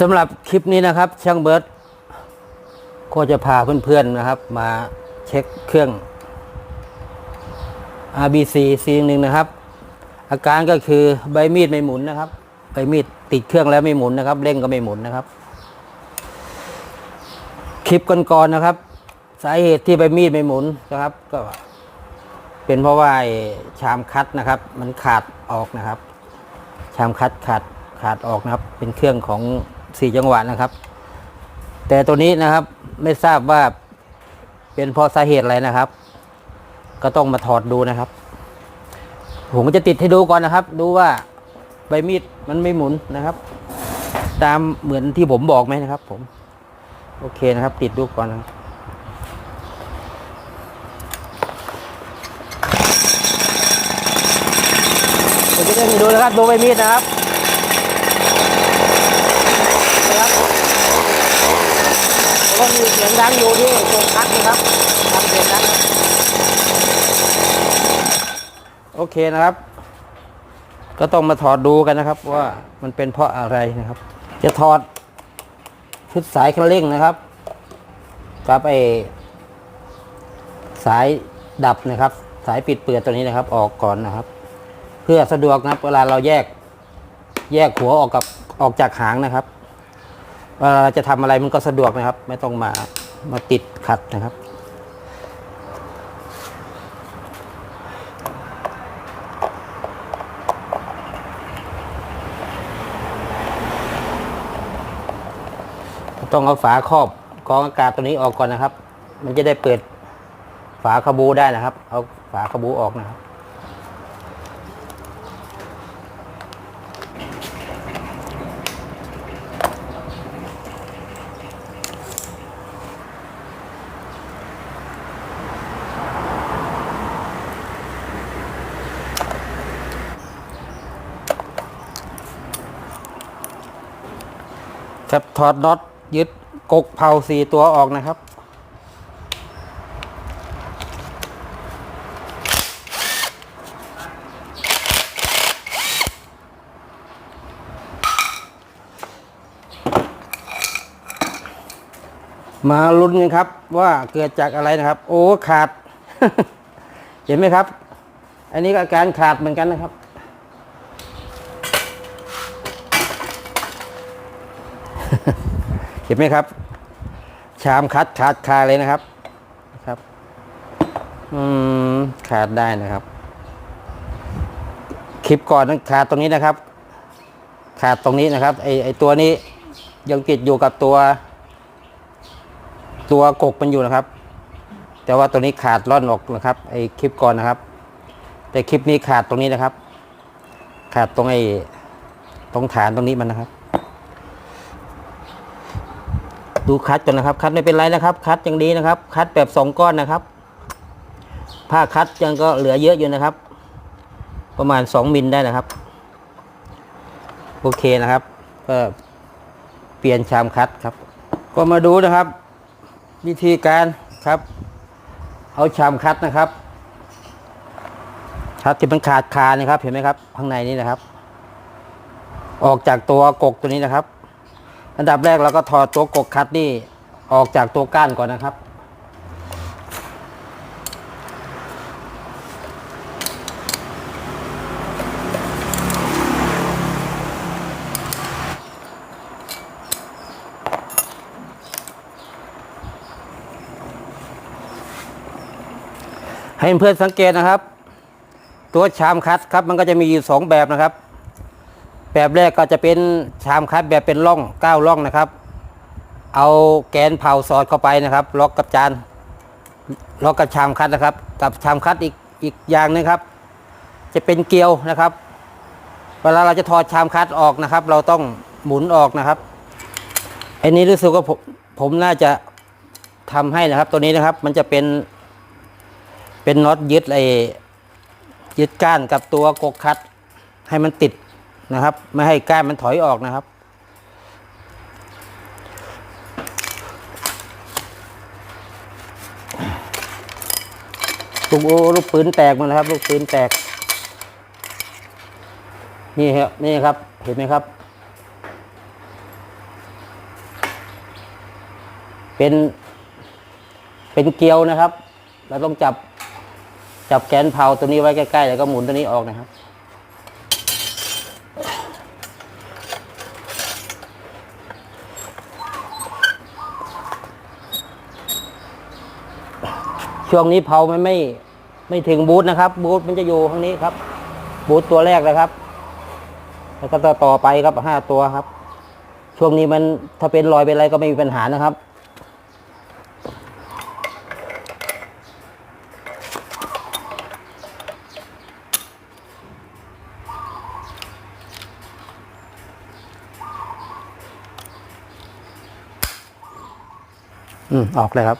สำหรับคลิปนี้นะครับ ช่างเบิร์ตก็จะพาเพื่อนๆนะครับ มาเช็คเครื่อง RBC ซีหนึ่งนะครับ อาการก็คือใบมีดไม่หมุนนะครับ ใบมีดติดเครื่องแล้วไม่หมุนนะครับเร่งก็ไม่หมุนนะครับ คลิปก่อนๆนะครับ สาเหตุที่ใบมีดไม่หมุนนะครับ ก็เป็นเพราะว่าชามคัดนะครับ มันขาดออกนะครับ ชามคัดขาดขาดออกนะครับ เป็นเครื่องของ สี่จังหวะนะครับ แต่ตัวนี้นะครับไม่ทราบว่าเป็นเพราะสาเหตุอะไรนะครับ ก็ต้องมาถอดดูนะครับ ผมจะติดให้ดูก่อนนะครับ ดูว่าใบมีดมันไม่หมุนนะครับ ตามเหมือนที่ผมบอกไหมนะครับ ผม โอเคนะครับ ติดดูก่อนนะครับผมจะได้มาดูนะครับดูใบมีดนะครับแล้ว ก็มีเสียงดังอยู่ที่โครงคัดนะครับทำเสียงดังโอเคนะครับ ก็ต้องมาถอดดูกันนะครับ ว่ามันเป็นเพราะอะไรนะครับ จะถอดชุดสายคันเร่งนะครับกับไอสายดับนะครับ สายปิดเปลือกตัวนี้นะครับ ออกก่อนนะครับ เพื่อสะดวกนะครับ เวลาเราแยกแยกหัวออกกับออกจากหางนะครับ เวลาเราจะทำอะไรมันก็สะดวกนะครับ ไม่ต้องมามาติดขัดนะครับ ต้องเอาฝาครอบกองอากาศตัวนี้ออกก่อนนะครับ มันจะได้เปิดฝาคาบูได้นะครับ เอาฝาคาบูออกนะครับ ครับถอดน็อตยึดกกเผาสี่ตัวออกนะครับ มาลุ้นกันครับ ว่าเกิดจากอะไรนะครับ โอ้ขาด เห็นไหมครับ อันนี้ก็อาการขาดเหมือนกันนะครับ เห็นไหมครับ ชามคัดขาดคาเลยนะครับครับอืมขาดได้นะครับ คลิปก่อนนั้นขาดตรงนี้นะครับ ขาดตรงนี้นะครับไอไอตัวนี้ยังติดอยู่กับตัว ตัวกกมันอยู่นะครับ แต่ว่าตัวนี้ขาดร่อนออกนะครับไอคลิปก่อนนะครับ แต่คลิปนี้ขาดตรงนี้นะครับ ขาดตรงไอตรงฐานตรงนี้มันนะครับ ดูคัดก่อนนะครับ คัดไม่เป็นไรนะครับ คัดอยังดีนะครับ คัดแบบสองก้อนนะครับ ผ้าคัดยังก็เหลือเยอะอยู่นะครับ ประมาณสองมิลได้นะครับ โอเคนะครับ ก็เปลี่ยนชามคัดครับ ก็มาดูนะครับ วิธีการครับ เอาชามคัดนะครับคัดที่มันขาดคานะครับ เห็นไหมครับ ข้างในนี้นะครับ ออกจากตัวกกตัวนี้นะครับ อันดับแรกเราก็ถอดตัวกกคัดนี่ออกจากตัวก้านก่อนนะครับ ให้เพื่อนสังเกตนะครับ ตัวชามคัดครับมันก็จะมีอยู่สองแบบนะครับ แบบแรกก็จะเป็นชามคัดแบบเป็นร่องเก้าร่องนะครับ เอาแกนเผาสอดเข้าไปนะครับ ล็อกกับจานล็อกกับชามคัดนะครับ กับชามคัดอีกอีกอย่างหนึงครับ จะเป็นเกลียวนะครับ เวลาเราจะถอดชามคัดออกนะครับ เราต้องหมุนออกนะครับอันนี้รู้สึกว่าผมผมน่าจะทำให้นะครับ ตัวนี้นะครับ มันจะเป็น เป็นน็อตยึดไอ้ยึดก้านกับตัวกกคัดให้มันติด นะครับ ไม่ให้ก้านมันถอยออกนะครับ ลูกโอ้ลูกปืนแตกหมันนะครับ ลูกปืนแตก นี่ครับนี่ครับ เห็นไหมครับ เป็น เป็นเกลียวนะครับ เราต้องจับจับแกนเผาตัวนี้ไว้ใกล้ๆ แล้วก็หมุนตัวนี้ออกนะครับ ช่วงนี้เผามันไม่ไม่ถึงบูธนะครับ บูธมันจะอยู่ข้างนี้ครับ บูธตัวแรกนะครับ แล้วก็ต่อต่อไปครับห้าตัวครับ ช่วงนี้มันถ้าเป็นรอยเป็นอะไรก็ไม่มีปัญหานะครับอืมออกเลยครับ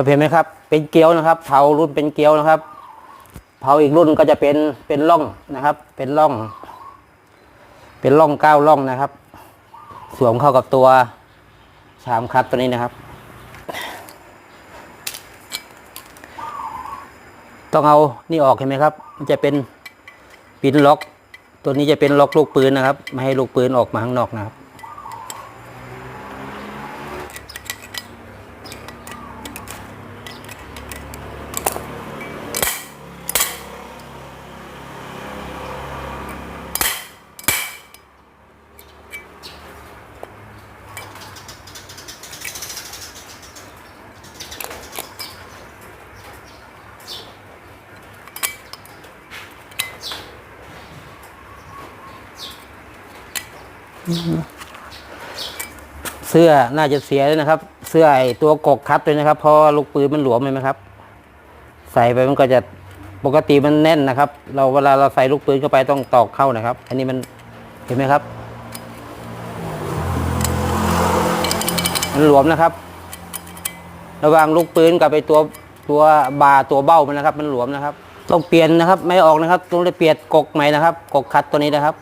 ครับเห็นไหมครับ เป็นเกลียวนะครับ เผารุ่นเป็นเกลียวนะครับ เผาอีกรุ่นก็จะเป็นเป็นร่องนะครับ เป็นร่อง เป็นร่องเก้าร่องนะครับ สวมเข้ากับตัวชามคัดตัวนี้นะครับ ต้องเอานี่ออกเห็นไหมครับ มันจะเป็นปินล็อก ตัวนี้จะเป็นล็อกลูกปืนนะครับ ไม่ให้ลูกปืนออกมาข้างนอกนะครับ เสื้อน่าจะเสียเลยนะครับ เสื้อไอตัวกกคัดเลยนะครับ เพราะลูกปืนมันหลวมเลยไหมครับ ใส่ไปมันก็จะปกติมันแน่นนะครับ เราเวลาเราใส่ลูกปืนเข้าไปต้องตอกเข้านะครับ อันนี้มันเห็นไหมครับ มันหลวมนะครับ ระหว่างลูกปืนกับไปตัวตัวบาตัวเบ้ามันนะครับ มันหลวมนะครับ ต้องเปลี่ยนนะครับ ไม่ออกนะครับ ต้องได้เปลี่ยนกกใหม่นะครับ กกคัดตัวนี้นะครับ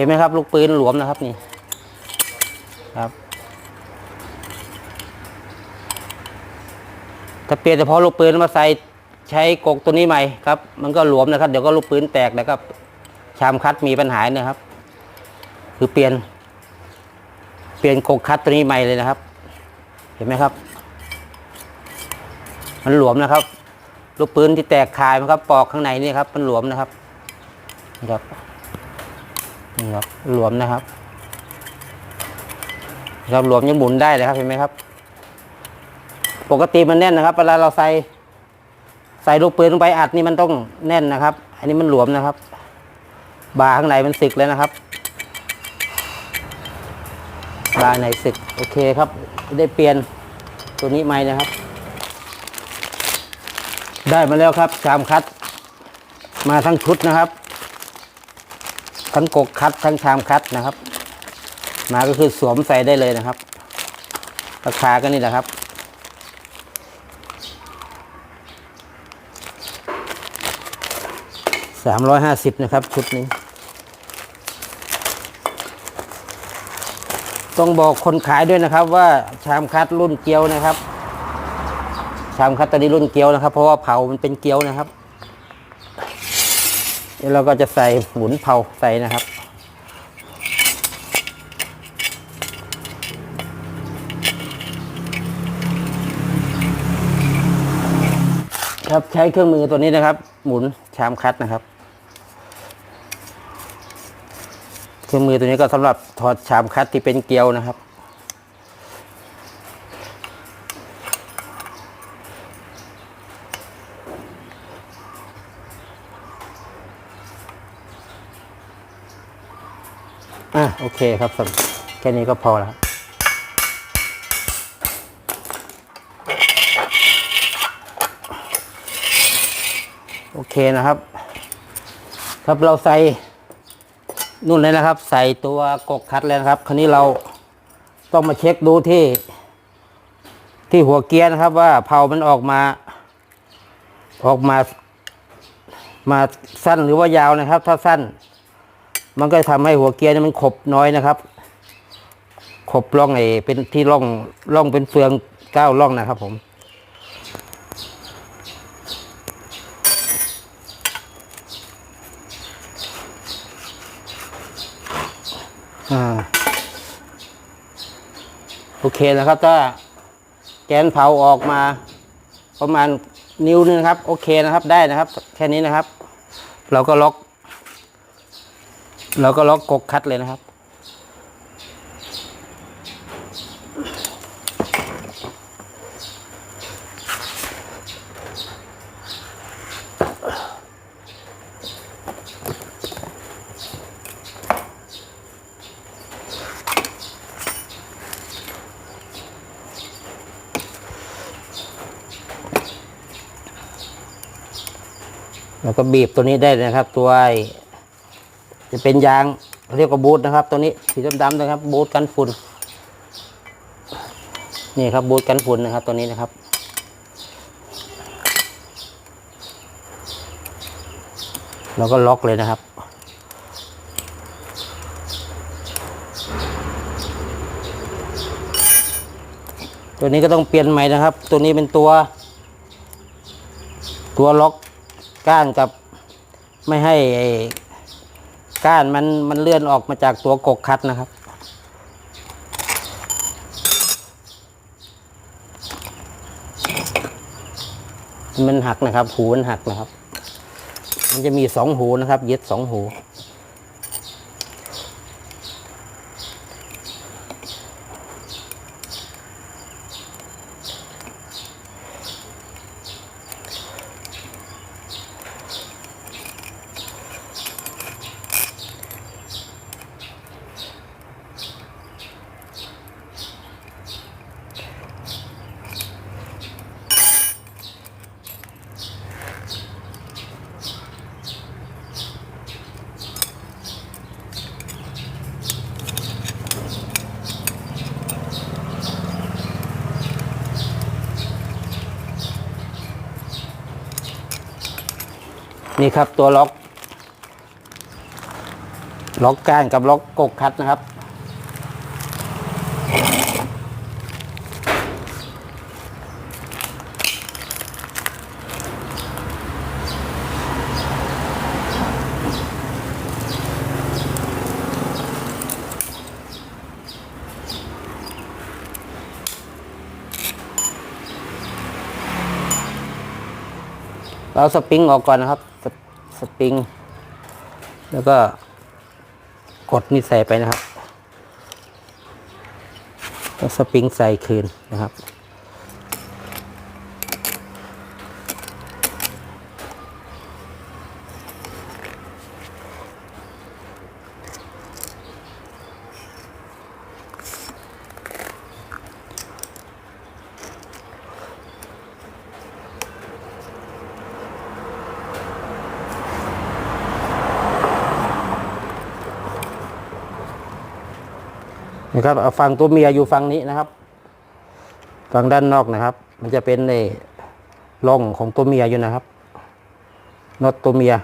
ห็นไหมครับ ลูกปืนหลวมนะครับนี่ครับถ้าเปลี่ยนเฉพาะลูกปืนมาใส่ใช้กกตัวนี้ใหม่ครับ มันก็หลวมนะครับ เดี๋ยวก็ลูกปืนแตกแล้วก็ชามคัดมีปัญหานะครับ คือเปลี่ยน เปลี่ยนกกคัดตัวนี้ใหม่เลยนะครับ เห็นไหมครับ มันหลวมนะครับ ลูกปืนที่แตกคายมันครับ ปอกข้างในนี่ครับ มันหลวมนะครับนี่ครับ นี่ครับหลวมนะครับครับหลวมยังหมุนได้เลยครับเห็นไหมครับ ปกติมันแน่นนะครับเวลาเราใส่ใส่ลูกปืนลงไปอัดนี่มันต้องแน่นนะครับ อันนี้มันหลวมนะครับ บาข้างในมันสึกแล้วนะครับบาในสึกโอเคครับ ได้เปลี่ยนตัวนี้ใหม่นะครับ ได้มาแล้วครับชามคัดมาทั้งชุดนะครับ ทั้งกกคัดทั้งชามคัดนะครับ มาก็คือสวมใส่ได้เลยนะครับ ราคาก็นี่แหละครับ สามร้อยห้าสิบนะครับ ชุดนี้ ต้องบอกคนขายด้วยนะครับ ว่าชามคัดรุ่นเกียวนะครับ ชามคัดตอนนี้รุ่นเกียวนะครับ เพราะว่าเผามันเป็นเกียวนะครับ เดี๋ยวเราก็จะใส่หมุนเผาใส่นะครับ ครับใช้เครื่องมือตัวนี้นะครับ หมุนชามคัดนะครับ เครื่องมือตัวนี้ก็สำหรับถอดชามคัดที่เป็นเกลียวนะครับ โอเคครับสแค่นี้ก็พอแล้วโอเคนะครับ ครับเราใส่นุ่นเลยนะครับ ใส่ตัวกกคัดเลยนะครับ คราวนี้เราต้องมาเช็คดูที่ ที่หัวเกียร์นะครับ ว่าเผามันออกมา ออกมา มาสั้นหรือว่ายาวนะครับ ถ้าสั้น มันก็ทำให้หัวเกียร์นี่มันขบน้อยนะครับ ขบร่องไอ้เป็นที่ร่องร่องเป็นเฟืองเก้าร่องนะครับ ผมโอเคนะครับ ถ้าแกนเผาออกมาประมาณนิ้วนึงครับ โอเคนะครับได้นะครับ แค่นี้นะครับ เราก็ล็อก เราก็ล็อกกกคัดเลยนะครับ แล้วก็บีบตัวนี้ได้นะครับ ตัวไอ้ จะเป็นยางเรียกว่าบูทนะครับ ตัวนี้สีดำๆนะครับบูทกันฝุ่นนี่ครับบูทกันฝุ่นนะครับ ตัวนี้นะครับแล้วก็ล็อกเลยนะครับ ตัวนี้ก็ต้องเปลี่ยนใหม่นะครับ ตัวนี้เป็นตัว ตัวล็อกก้านกับไม่ให้ไอ้ ก้านมันมันเลื่อนออกมาจากตัวกกคัดนะครับ มันหักนะครับ หูมันหักนะครับ มันจะมีสองหูนะครับ เย็ดสองหู นี่ครับตัวล็อก ล็อกก้านกับล็อกกกคัดนะครับ เราสปริงออกก่อนนะครับสปสปริง แล้วก็กดนี่ใส่ไปนะครับแล้วสปริงใส่คืนนะครับ นะครับฝั่งตัวเมียอยู่ฝั่งนี้นะครับฝั่งด้านนอกนะครับ มันจะเป็นในร่องของตัวเมียอยู่นะครับน็อตตัวเมีย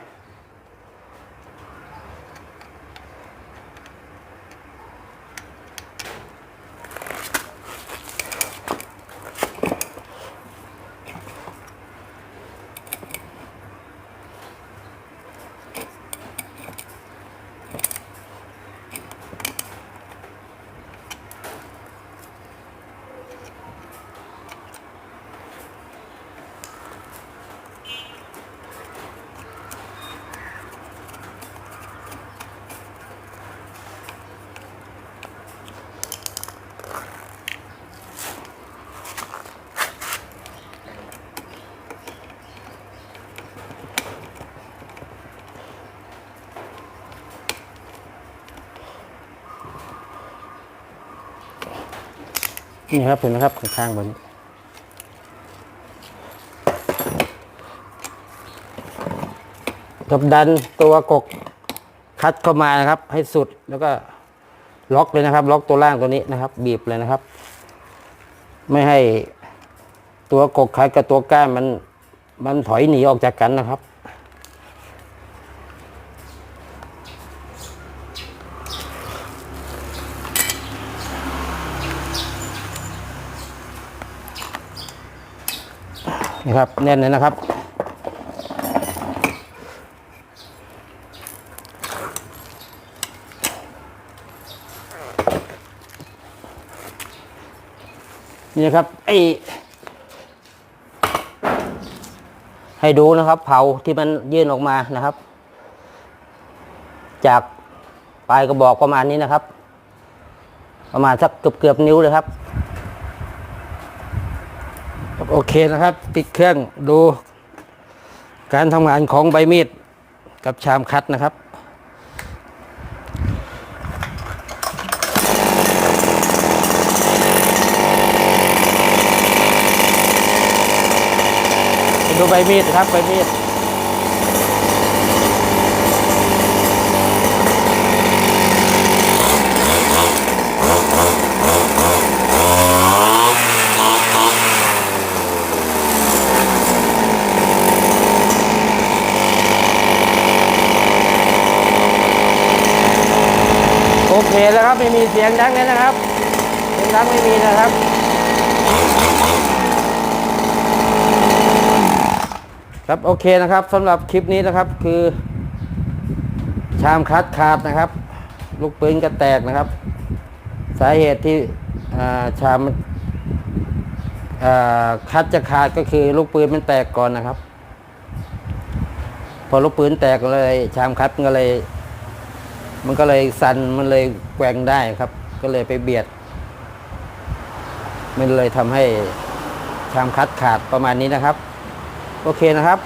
นี่ครับเห็นไหมครับข้างๆบนนี้กับดันตัวกกคัดเข้ามานะครับ ให้สุดแล้วก็ล็อกเลยนะครับ ล็อกตัวล่างตัวนี้นะครับ บีบเลยนะครับ ไม่ให้ตัวกกคัดกับตัวก้านมันมันถอยหนีออกจากกันนะครับ นะครับแน่นเลยนะครับ นี่ครับไอให้ดูนะครับ เผาที่มันยื่นออกมานะครับ จากปลายกระบอกประมาณนี้นะครับ ประมาณสักเกือบเกือบนิ้วเลยครับ โอเคนะครับ ปิดเครื่องดูการทำงานของใบมีดกับชามคัดนะครับ ดูใบมีดครับใบมีด โอเคแล้วครับไม่มีเสียงดังเลยนะครับเสียงดังไม่มีนะครับ ครับโอเคนะครับสำหรับคลิปนี้นะครับคือ ชามคัดขาดนะครับ ลูกปืนกระแตกนะครับ สาเหตุที่ชามคัดจะขาดก็คือลูกปืนมันแตกก่อนนะครับ พอลูกปืนแตกก็เลย ชามคัดก็เลย มันก็เลยสันมันเลยแกว่งได้ครับ ก็เลยไปเบียด มันเลยทำให้ชามคัดขาดประมาณนี้นะครับ โอเคนะครับ